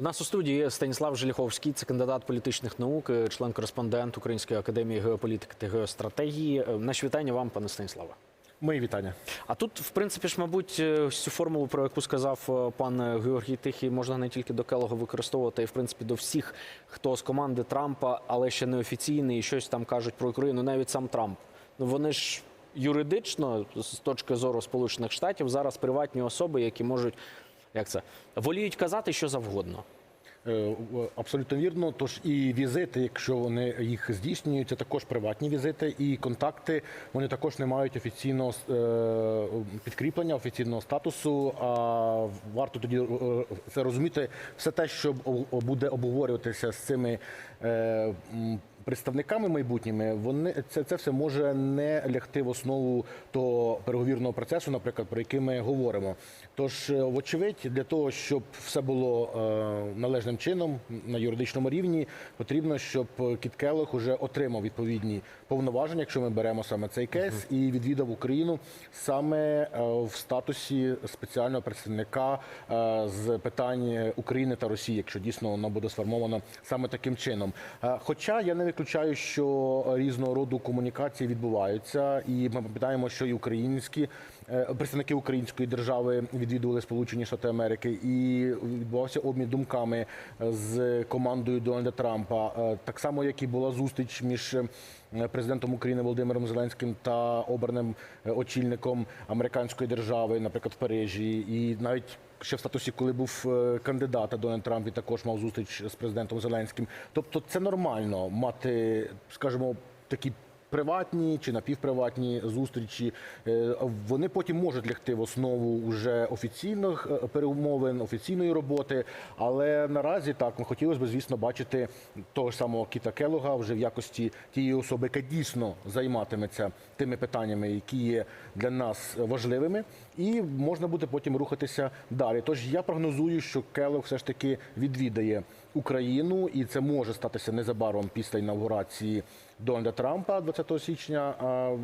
У нас у студії Станіслав Желіховський, це кандидат політичних наук, е, член-кореспондент Української академії геополітики та геостратегії. Е, Наші вітання вам, пане Станіславе. Мої вітання. А тут, в принципі, ж, мабуть, е, цю формулу, про яку сказав е, пан Георгій Тихий, можна не тільки до Келога використовувати, а й в принципі до всіх, хто з команди Трампа, але ще неофіційний, і щось там кажуть про Україну, навіть сам Трамп. Ну вони ж юридично, з точки зору Сполучених Штатів, зараз приватні особи, які можуть як це воліють казати що завгодно. Е, Абсолютно вірно. Тож і візити, якщо вони їх здійснюють, це також приватні візити, і контакти вони також не мають офіційного е, підкріплення, офіційного статусу. А варто тоді е, це розуміти. Все те, що буде обговорюватися з цими. Представниками майбутніми вони це, це все може не лягти в основу того переговірного процесу, наприклад, про який ми говоримо. Тож, е, вочевидь, для того, щоб все було е, належним чином на юридичному рівні, потрібно, щоб Кіт Келлог уже отримав відповідні повноваження, якщо ми беремо саме цей кейс, і відвідав Україну саме е, в статусі спеціального представника е, з питань України та Росії, якщо дійсно воно буде сформовано саме таким чином. Е, Хоча я не виключаю, що різного роду комунікації відбуваються, і ми пам'ятаємо, що і українські е, представники української держави відвідували Сполучені Штати Америки, і відбувався обмін думками е, з командою Дональда Трампа. Е, Так само, як і була зустріч між е, президентом України Володимиром Зеленським та обраним е, очільником американської держави, наприклад, в Парижі, і навіть ще в статусі, коли був кандидата кандидат, а Дональд Трамп і також мав зустріч з президентом Зеленським. Тобто, це нормально мати, скажімо, такі. Приватні чи напівприватні зустрічі Е, вони потім можуть лягти в основу вже офіційних е, перемовин, офіційної роботи. Але наразі так ми хотілося б, звісно, бачити того ж самого Кіта Келога вже в якості тієї особи, яка дійсно займатиметься тими питаннями, які є для нас важливими, і можна буде потім рухатися далі. Тож я прогнозую, що Келог все ж таки відвідає Україну, і це може статися незабаром після інаугурації Дональда Трампа 20 січня.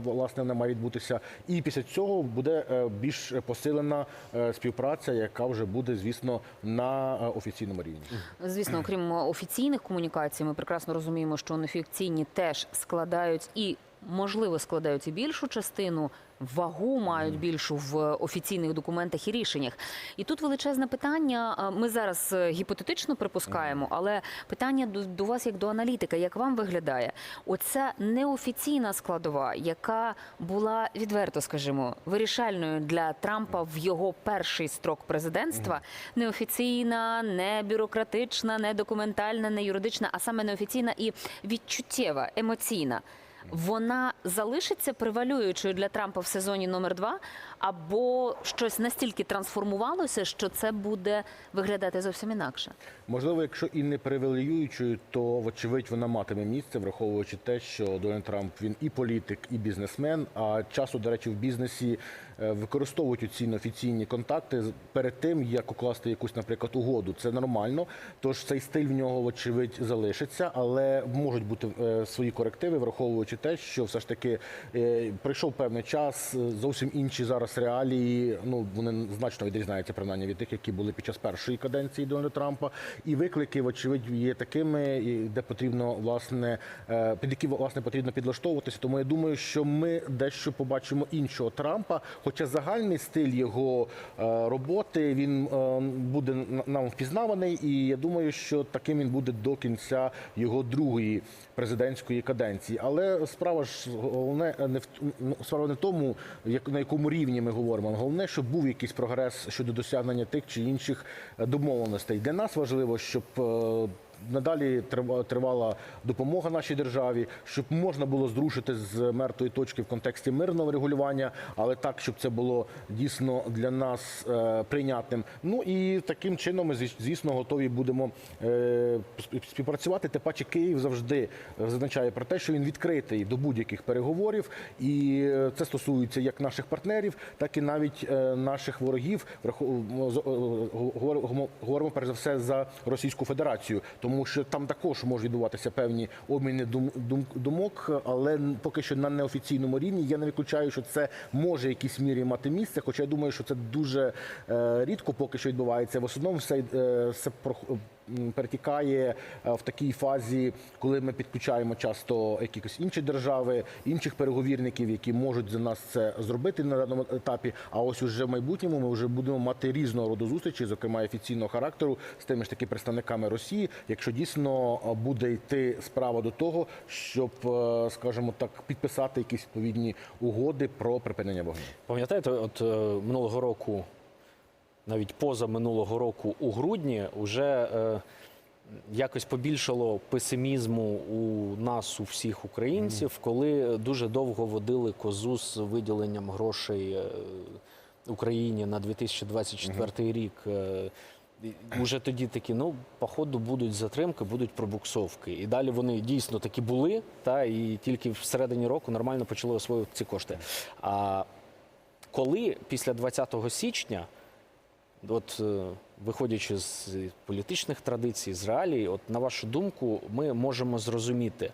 Власне, вона має відбутися. І після цього буде е, більш посилена е, співпраця, яка вже буде, звісно, на е, офіційному рівні. Звісно, окрім офіційних комунікацій, ми прекрасно розуміємо, що неофіційні теж складають і. Можливо, складають і більшу частину, вагу мають більшу в офіційних документах і рішеннях. І тут величезне питання. Ми зараз е, гіпотетично припускаємо, але питання до, до вас як до аналітика, як вам виглядає? Оця неофіційна складова, яка була відверто, скажімо, вирішальною для Трампа в його перший строк президентства, неофіційна, не бюрократична, не документальна, не юридична, а саме неофіційна і відчуттєва, емоційна. Вона залишиться превалюючою для Трампа в сезоні номер два, або щось настільки трансформувалося, що це буде виглядати зовсім інакше. Можливо, якщо і не привілеюючою, то вочевидь вона матиме місце, враховуючи те, що Дональд Трамп він і політик, і бізнесмен. А часу, до речі, в бізнесі е, використовують ці офіційні контакти перед тим, як укласти якусь, наприклад, угоду. Це нормально. Тож цей стиль в нього, вочевидь, залишиться, але можуть бути е, свої корективи, враховуючи те, що все ж таки е, пройшов певний час, зовсім інші зараз реалії. Ну вони значно відрізняються принаймні від тих, які були під час першої каденції Дональда Трампа. І виклики, вочевидь, є такими, де потрібно власне е, під які власне потрібно підлаштовуватися. Тому я думаю, що ми дещо побачимо іншого Трампа. Хоча загальний стиль його е, роботи він е, буде нам впізнаваний, і я думаю, що таким він буде до кінця його другої президентської каденції. Але справа ж головне не в ну, справа не в тому, як на якому рівні ми говоримо. Головне, щоб був якийсь прогрес щодо досягнення тих чи інших е, домовленостей. Для нас важливо, щоб е, надалі трива- тривала допомога нашій державі, щоб можна було зрушити з мертвої точки в контексті мирного регулювання, але так, щоб це було дійсно для нас е, прийнятним. Ну і таким чином ми звіс- звісно готові будемо е, співпрацювати. Тим паче Київ завжди зазначає про те, що він відкритий до будь-яких переговорів, і е, це стосується як наших партнерів, так і навіть е, наших ворогів. Е, говоримо перш за все за Російську Федерацію. Тому що там також можуть відбуватися певні обміни дум, дум- думок, але поки що на неофіційному рівні. Я не виключаю, що це може в якійсь мірі мати місце. Хоча я думаю, що це дуже е, рідко поки що відбувається. В основному все, е, все перетікає е, в такій фазі, коли ми підключаємо часто якісь інші держави, інших переговірників, які можуть за нас це зробити на даному етапі. А ось уже в майбутньому ми вже будемо мати різного роду зустрічі, зокрема офіційного характеру, з тими ж таки представниками Росії, якщо дійсно е, буде йти справа до того, щоб, е, скажімо так, підписати якісь відповідні угоди про припинення вогню. Пам'ятаєте, от минулого року, навіть поза минулого року, у грудні, вже е, якось побільшало песимізму у нас, у всіх українців, коли дуже довго водили козу з виділенням грошей е, Україні на 2024 рік. Е, Уже тоді такі, ну, походу, будуть затримки, будуть пробуксовки. І далі вони дійсно такі були, та і тільки всередині року нормально почали освоювати ці кошти. А коли після 20 січня, от е, виходячи з політичних традицій, з реалій, от на вашу думку, ми можемо зрозуміти,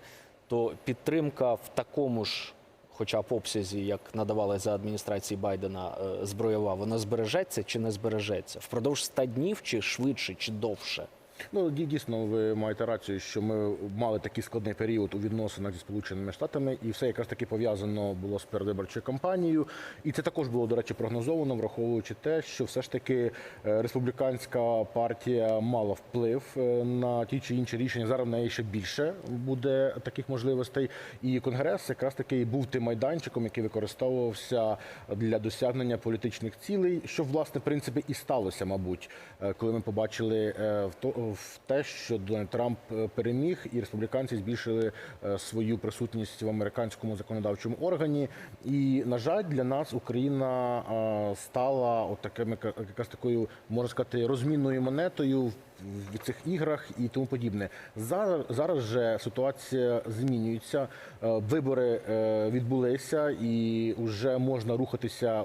то підтримка в такому ж, хоча б обсязі, як надавали за адміністрації Байдена е, зброєва, вона збережеться чи не збережеться? Впродовж 100 днів, чи швидше, чи довше? Ну ді- дійсно, ви маєте рацію, що ми мали такий складний період у відносинах зі сполученими штатами, і все якраз таки пов'язано було з передвиборчою кампанією. І це також було до речі прогнозовано, враховуючи те, що все ж таки е, республіканська партія мала вплив е, на ті чи інші рішення. Зараз в неї ще більше буде таких можливостей. І конгрес якраз таки був тим майданчиком, який використовувався для досягнення політичних цілей, що власне в принципі і сталося, мабуть, е, коли ми побачили в то в те, що Дональд Трамп е, переміг, і республіканці збільшили е, свою присутність в американському законодавчому органі. І на жаль, для нас Україна е, стала от такими якраз такою, можна сказати, розмінною монетою в цих іграх і тому подібне. Зараз зараз же ситуація змінюється. Е, Вибори е, відбулися, і вже можна рухатися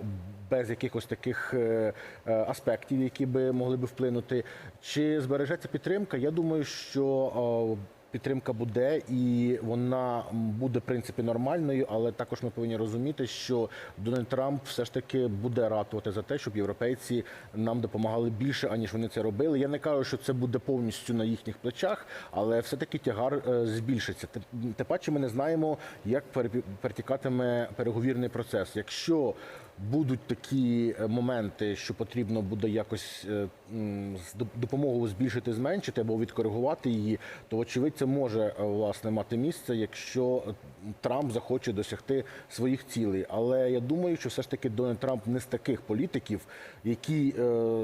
без якихось таких е, аспектів, які би могли би вплинути. Чи збережеться підтримка? Я думаю, що Підтримка буде і вона буде в принципі нормальною, але також ми повинні розуміти, що Дональд Трамп все ж таки буде ратувати за те, щоб європейці нам допомагали більше, аніж вони це робили. Я не кажу, що це буде повністю на їхніх плечах, але все таки тягар е, збільшиться. Тим паче ми не знаємо, як перетікатиме переговірний процес. Якщо будуть такі е, моменти, що потрібно буде якось е, м, з доп- допомогою збільшити, зменшити або відкоригувати її, то очевидь це може е, власне мати місце, якщо Трамп захоче досягти своїх цілей. Але я думаю, що все ж таки Дональд Трамп не з таких політиків, які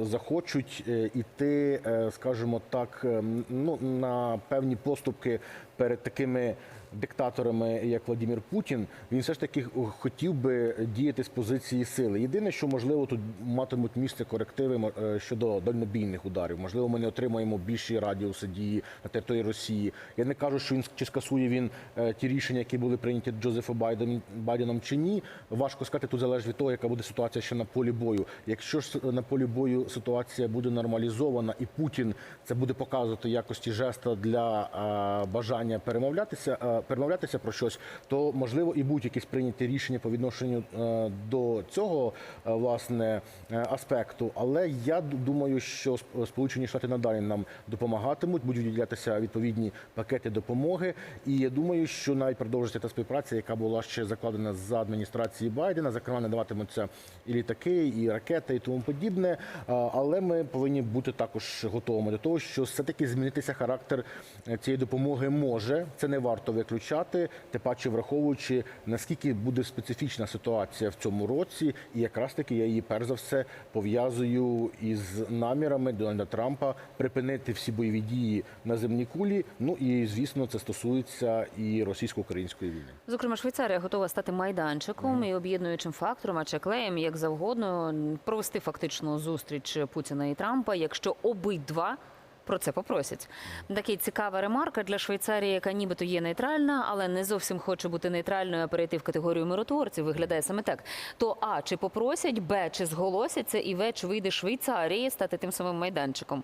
захочуть іти, скажімо так, е, ну на певні поступки перед такими диктаторами, як Владимир Путін, він все ж таки хотів би діяти з позиції сили. Єдине, що можливо тут матимуть місце корективи е, щодо дальнобійних ударів. Можливо, ми не отримаємо більші радіуси дії на території Росії. Я не кажу, що він чи скасує він е, ті рішення, які були прийняті Джозефом Байденом, чи ні. Важко сказати, тут залежить від того, яка буде ситуація ще на полі бою. Якщо ж на полі бою ситуація буде нормалізована, і Путін це буде показувати якості жеста для е, бажання перемовлятися, перемовлятися про щось, то можливо і будуть якісь прийняті рішення по відношенню е, до цього е, власне е, аспекту. Але я думаю, що Сп- Сполучені Штати надалі нам допомагатимуть, будуть виділятися відповідні пакети допомоги. І я думаю, що навіть продовжиться та співпраця, яка була ще закладена за адміністрації Байдена. Зокрема, надаватимуться і літаки, і ракети, і тому подібне. Але ми повинні бути також готовими до того, що все-таки змінитися характер цієї допомоги може. Це не варто виключати, тим паче враховуючи наскільки буде специфічна ситуація в цьому році, і якраз таки я її перш за все пов'язую із намірами Дональда Трампа припинити всі бойові дії на земній кулі. Ну і звісно, це стосується і російсько-української війни. Зокрема, Швейцарія готова стати майданчиком і об'єднуючим фактором, а чи клеєм, як завгодно, провести фактично зустріч Путіна і Трампа, якщо обидва. Про це попросять. Такий цікава ремарка для Швейцарії, яка нібито є нейтральна, але не зовсім хоче бути нейтральною, а перейти в категорію миротворців. Виглядає саме так. То а чи попросять, б чи зголосяться, і в чи вийде Швейцарії стати тим самим майданчиком.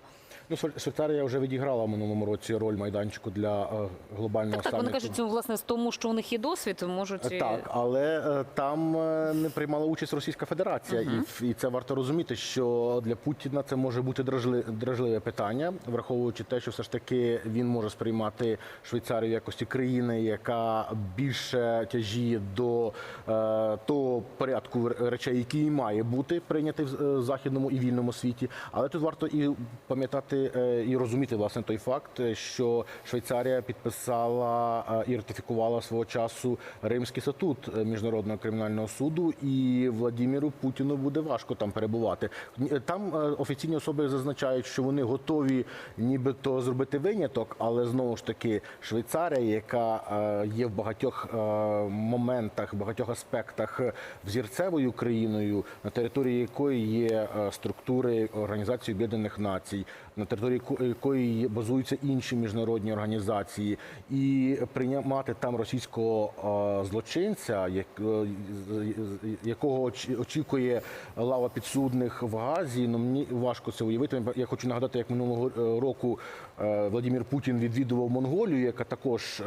Ну, Швейцарія вже відіграла в минулому році роль майданчику для е, глобального Так, так, вони кажуть, ну, власне, з тому, що у них є досвід, можуть... Так, але е, там е, не приймала участь Російська Федерація, і, і це варто розуміти, що для Путіна це може бути дражли- дражливе питання, враховуючи те, що все ж таки він може сприймати Швейцарію в якості країни, яка більше тяжіє до е, того порядку речей, який має бути прийнятий в е, західному і вільному світі. Але тут варто і пам'ятати е, і розуміти власне той факт, е, що Швейцарія підписала е, і ратифікувала свого часу Римський статут міжнародного кримінального суду, і Владіміру Путіну буде важко там перебувати. Там офіційні особи зазначають, що вони готові нібито зробити виняток, але знову ж таки Швейцарія, яка є в багатьох моментах, багатьох аспектах взірцевою країною, на території якої є структури Організації Об'єднаних Націй, на території якої базуються інші міжнародні організації, і приймати там російського злочинця, е, якого очікує лава підсудних в Газі. Ну мені важко це уявити. Я хочу нагадати, як минулого е, року е, Владимир Путін відвідував Монголію, яка також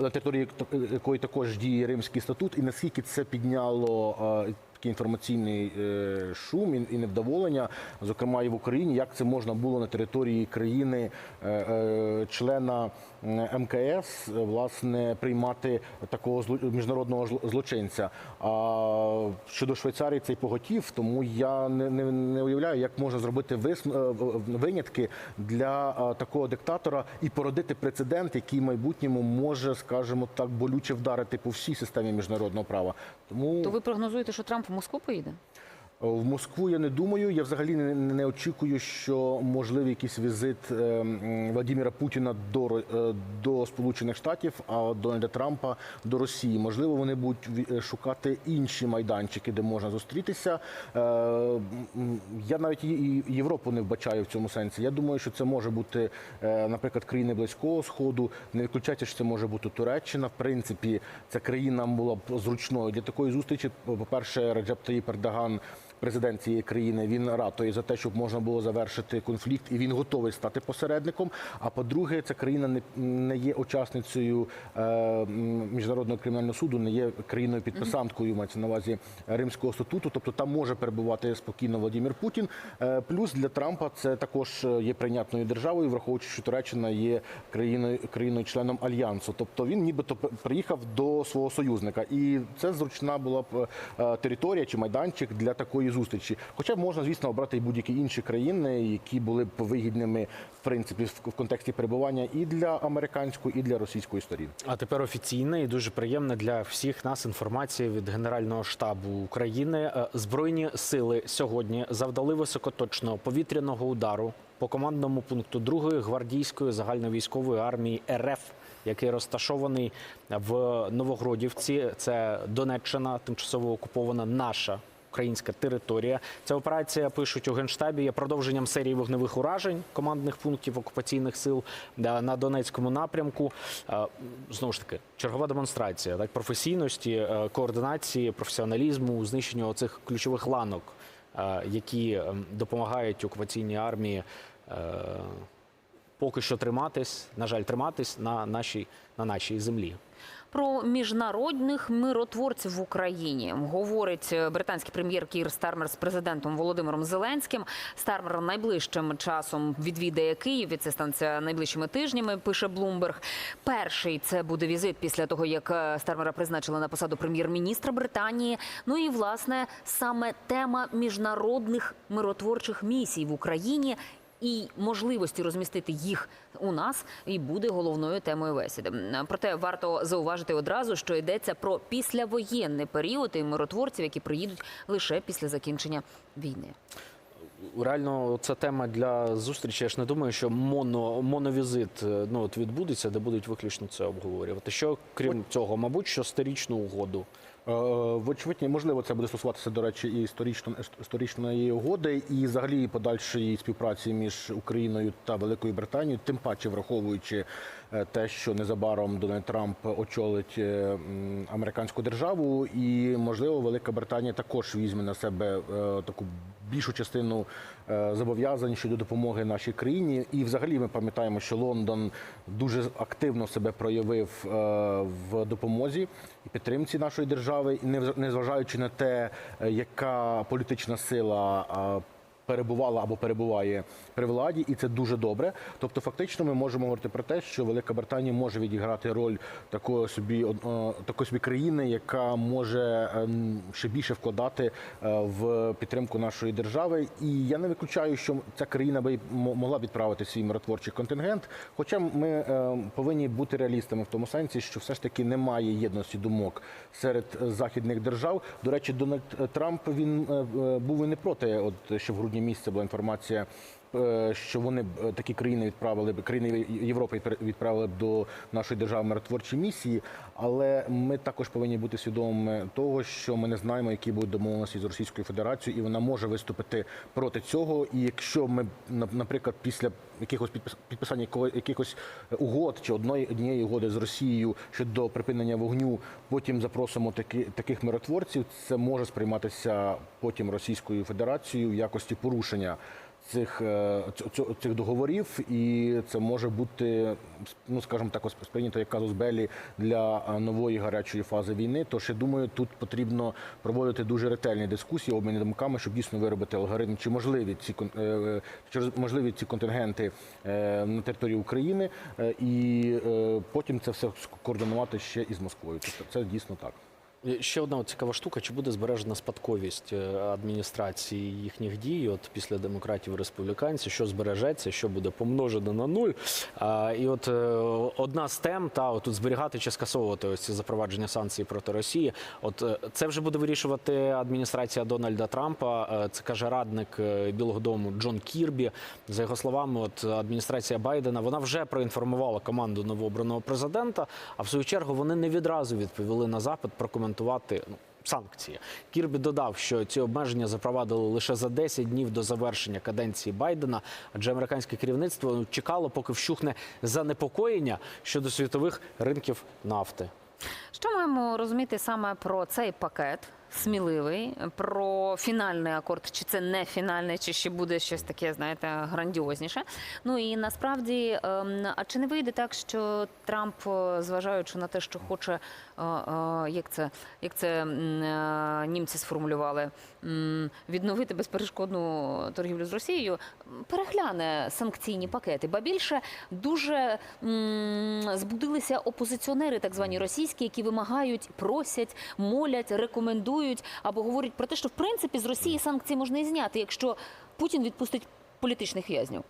на території якої також діє Римський статут, і наскільки це підняло. Такий інформаційний е, шум і- невдоволення, зокрема і в Україні, як це можна було на території країни е, е, члена МКС власне приймати такого міжнародного злочинця. А щодо Швейцарії цей поготів, тому я не, не, не уявляю, як можна зробити е, винятки для е, такого диктатора і породити прецедент, який в майбутньому може, скажімо так, болюче вдарити по всій системі міжнародного права. Тому То ви прогнозуєте, що Трамп в Москву поїде? В Москву я не думаю. Я взагалі не, не очікую, що можливий якийсь візит е, Владимира Путіна до, е, до Сполучених Штатів, а Дональда Трампа до Росії. Можливо, вони будуть е, шукати інші майданчики, де можна зустрітися. Я навіть і- Європу не вбачаю в цьому сенсі. Я думаю, що це може бути, наприклад, країни близького сходу. Не виключається, що це може бути Туреччина. В принципі, ця країна була б зручною для такої зустрічі. По-перше, Раджеп Таїп Ердоган президент цієї країни він ратує за те, щоб можна було завершити конфлікт, і він готовий стати посередником. А по-друге, ця країна не, не є учасницею е, міжнародного кримінального суду, не є країною підписанткою, мається на увазі Римського статуту. Тобто там може перебувати спокійно Владимир Путін. Е, плюс для Трампа це також е, є прийнятною державою, враховуючи, що Туреччина є країною країною членом альянсу. Тобто він нібито приїхав до свого союзника, і це зручна була б е, територія чи майданчик для такої зустрічі. Хоча можна, звісно, обрати і будь-які інші країни, які були б вигідними в принципі в контексті перебування і для американської, і для російської сторін. А тепер офіційна і дуже приємна для всіх нас інформація від Генерального штабу України. Е, Збройні сили сьогодні завдали високоточного повітряного удару по командному пункту 2-ї гвардійської загальновійськової армії РФ, який розташований в Новогродівці. Це Донеччина, тимчасово окупована наша. Українська територія. Ця операція пишуть у генштабі є продовженням серії вогневих уражень командних пунктів окупаційних сил на Донецькому напрямку. Е, Знову ж таки, чергова демонстрація так професійності, е, координації, професіоналізму у знищенні оцих ключових ланок, е, які е, допомагають окупаційній армії. Поки що триматись, на жаль, триматись на нашій на нашій землі. Про міжнародних миротворців в Україні говорить британський прем'єр Кір Стармер з президентом Володимиром Зеленським. Стармер найближчим часом відвідає Київ. І це станеться найближчими тижнями. Пише Блумберг. Перший це буде візит після того, як Стармера призначили на посаду прем'єр-міністра Британії. Ну і власне саме тема міжнародних миротворчих місій в Україні і можливості розмістити їх у нас і буде головною темою бесіди. Проте варто зауважити одразу, що йдеться про післявоєнний період і миротворців, які приїдуть лише після закінчення війни. Реально, це тема для зустрічі. Я ж не думаю, що моно, моновізит е, ну, от відбудеться, де будуть виключно це обговорювати. Що крім цього, мабуть, що сторічну угоду. Е, Вочевидь, можливо, це буде стосуватися, до речі, і історичної угоди, і взагалі подальшої співпраці між Україною та Великою Британією, тим паче враховуючи е, те, що незабаром Дональд Трамп очолить е, американську державу, і можливо, Велика Британія також візьме на себе таку більшу частину е, зобов'язань щодо допомоги нашій країні. І взагалі ми пам'ятаємо, що Лондон дуже активно себе проявив е, в допомозі і підтримці нашої держави, і незважаючи на те, е, яка політична сила. Перебувала або перебуває при владі, і це дуже добре. Тобто, фактично, ми можемо говорити про те, що Велика Британія може відіграти роль такої собі е, такої собі країни, яка може ем, ще більше вкладати е, в підтримку нашої держави. І я не виключаю, що ця країна би могла відправити свій миротворчий контингент. Хоча ми е, повинні бути реалістами в тому сенсі, що все ж таки немає єдності думок серед західних держав. До речі, Дональд Трамп він був і не проти, от що в грудні місяці була інформація. Е, Що вони б, е, такі країни відправили б країни Європи відпра- відправили б до нашої держави миротворчі місії, але ми також повинні бути свідомими того, що ми не знаємо, які будуть домовленості з Російською Федерацією, і вона може виступити проти цього. І якщо ми на- наприклад, після якихось підпис- підписання якихось угод чи одної однієї угоди з Росією щодо припинення вогню, потім запросимо таки, таких миротворців, це може сприйматися потім Російською Федерацією в якості порушення цих, е, цих договорів, і це може бути, ну скажімо так, сприйнято як казус белі для е, нової гарячої фази війни. Тож я думаю, тут потрібно проводити дуже ретельні дискусії, обміни думками, щоб дійсно виробити алгоритм, чи можливі ці е, чи можливі ці контингенти на території України, і потім це все координувати ще із Москвою. Тобто це дійсно так. Е, Ще одна цікава штука: чи буде збережена спадковість е, адміністрації їхніх дій? От після демократів республіканців, що збережеться, що буде помножено на нуль? А, і от е, одна з тем, та тут зберігати чи скасовувати ось ці запровадження санкцій проти Росії. От це вже буде вирішувати адміністрація Дональда Трампа. Це каже радник Білого Дому Джон Кірбі. За його словами, от адміністрація Байдена вона вже проінформувала команду новообраного президента. А в свою чергу вони не відразу відповіли на запит прокоментувати ну, санкції. Кірбі додав, що ці обмеження запровадили лише за 10 днів до завершення каденції Байдена, адже американське керівництво ну, чекало, поки вщухне занепокоєння щодо світових ринків нафти. Що маємо розуміти саме про цей пакет? Сміливий про фінальний акорд, чи це не фінальний, чи ще буде щось таке, знаєте, грандіозніше. Ну і насправді, ем, а чи не вийде так, що Трамп, е, зважаючи на те, що хоче, е, е, як це, як це е, німці сформулювали, відновити безперешкодну торгівлю з Росією, перегляне санкційні пакети. Ба більше дуже збудилися опозиціонери, так звані російські, які вимагають, просять, молять, рекомендують або говорять про те, що в принципі з Росії санкції можна і зняти, якщо Путін відпустить політичних в'язнів.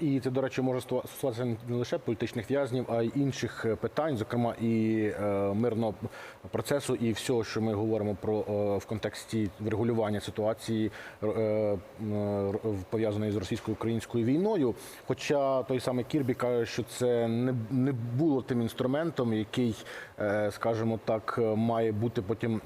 І це, до речі, може стосу- стосуватися не лише політичних в'язнів, а й інших е, питань, зокрема і е, мирного процесу, і всього, що ми говоримо про е, в контексті врегулювання ситуації пов'язаної з російсько-українською війною. Хоча той самий Кірбі каже, що це не, не було тим інструментом, який, скажімо так, має бути потім.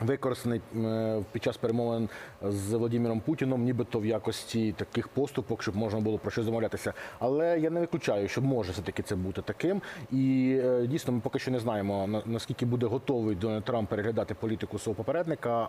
Використаний е, під час перемовин з Володимиром Путіном, нібито в якості таких поступок, щоб можна було про щось домовлятися. Але я не виключаю, що може все таки це бути таким. І е, дійсно, ми поки що не знаємо на- наскільки буде готовий Дональд Трамп переглядати політику свого попередника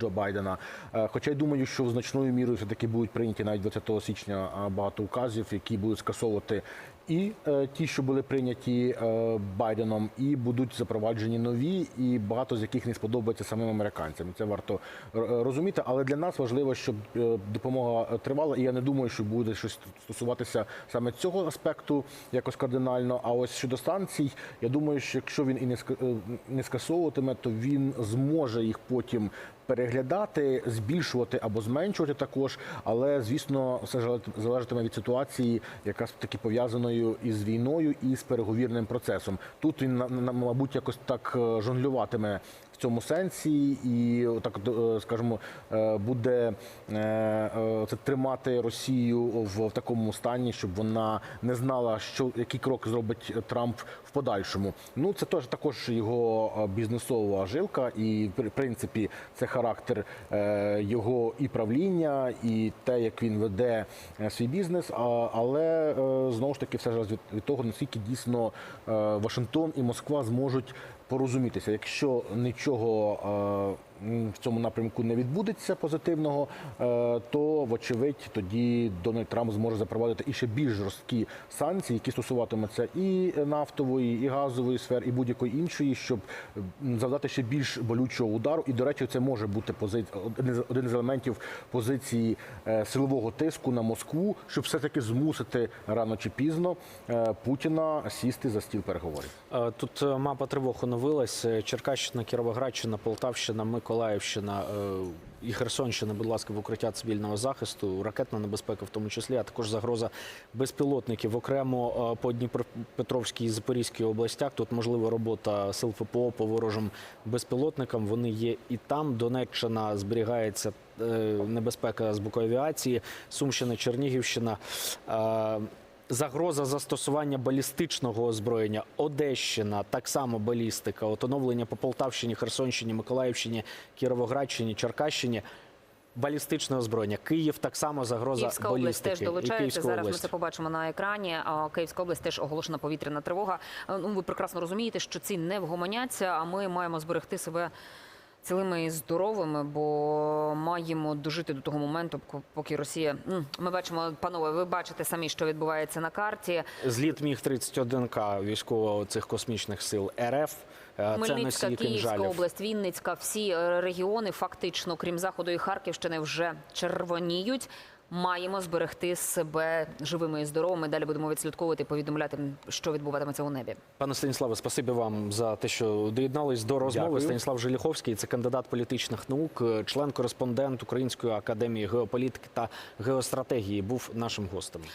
Джо Байдена. Е, Хоча й думаю, що в значною мірою все таки будуть прийняті навіть 20 січня багато указів, які будуть скасовувати і е, ті, що були прийняті е, Байденом, і будуть запроваджені нові, і багато з яких не сподобається самим американцям. Це варто е, розуміти. Але для нас важливо, щоб е, допомога е, тривала. І я не думаю, що буде щось стосуватися саме цього аспекту якось кардинально. А ось щодо санкцій, я думаю, що якщо він і не ска- не скасовуватиме, то він зможе їх потім переглядати, збільшувати або зменшувати також. Але звісно, все залежат- залежатиме від ситуації, яка таки пов'язаною із війною і з переговірним процесом. Тут він мабуть якось так е, жонглюватиме цьому сенсі, і так скажімо, е, буде е, е, це тримати Росію в, такому стані, щоб вона не знала, що який крок зробить Трамп в подальшому. Ну це теж також його е, бізнесова жилка, і в принципі це характер е, його і правління, і те, як він веде е, свій бізнес. Але е, знову ж таки, все залежить від, того, наскільки дійсно е, Вашингтон і Москва зможуть порозумітися. Якщо нічого м, в цьому напрямку не відбудеться позитивного, е, то вочевидь тоді Дональд Трамп зможе запровадити і ще більш жорсткі санкції, які стосуватимуться і нафтової, і газової сфер, і будь-якої іншої, щоб завдати ще більш болючого удару. І до речі, це може бути пози... один з- елементів позиції е, силового тиску на Москву, щоб все таки змусити рано чи пізно е, Путіна сісти за стіл переговорів. Тут мапа тривог оновилась. Черкащина, Кіровоградщина, Полтавщина, Миколаївщина е, і Херсонщина, будь ласка, в укриття цивільного захисту, ракетна небезпека в тому числі, а також загроза безпілотників. Окремо е, по Дніпропетровській і Запорізькій областях тут можлива робота сил ППО по ворожим безпілотникам. Вони є і там. Донеччина зберігається е, небезпека з боку авіації, Сумщина, Чернігівщина. Загроза застосування балістичного озброєння, Одещина, так само балістика, от оновлення по Полтавщині, Херсонщині, Миколаївщині, Кіровоградщині, Черкащині. Балістичне озброєння. Київ так само загроза Київська область теж долучається. Зараз ми це побачимо на екрані. Київська область теж оголошена повітряна тривога. Е, Ну ви прекрасно розумієте, що ці не вгомоняться. А ми маємо зберегти себе цілими і здоровими, бо маємо дожити до того моменту, поки Росія. Ми бачимо, панове, ви бачите самі, що відбувається на карті. Зліт міг 31К військового цих космічних сил РФ. Мельницька, Це Хмельницька, Київська область, Вінницька, всі е, регіони, фактично, крім заходу і Харківщини, вже червоніють. Маємо зберегти себе живими і здоровими. Далі будемо відслідковувати і повідомляти, що відбуватиметься у небі. Пане Станіславе, спасибі вам за те, що доєднались до розмови. Дякую. Станіслав Желіховський, це кандидат політичних наук, член-кореспондент Української академії геополітики та геостратегії, був нашим гостем.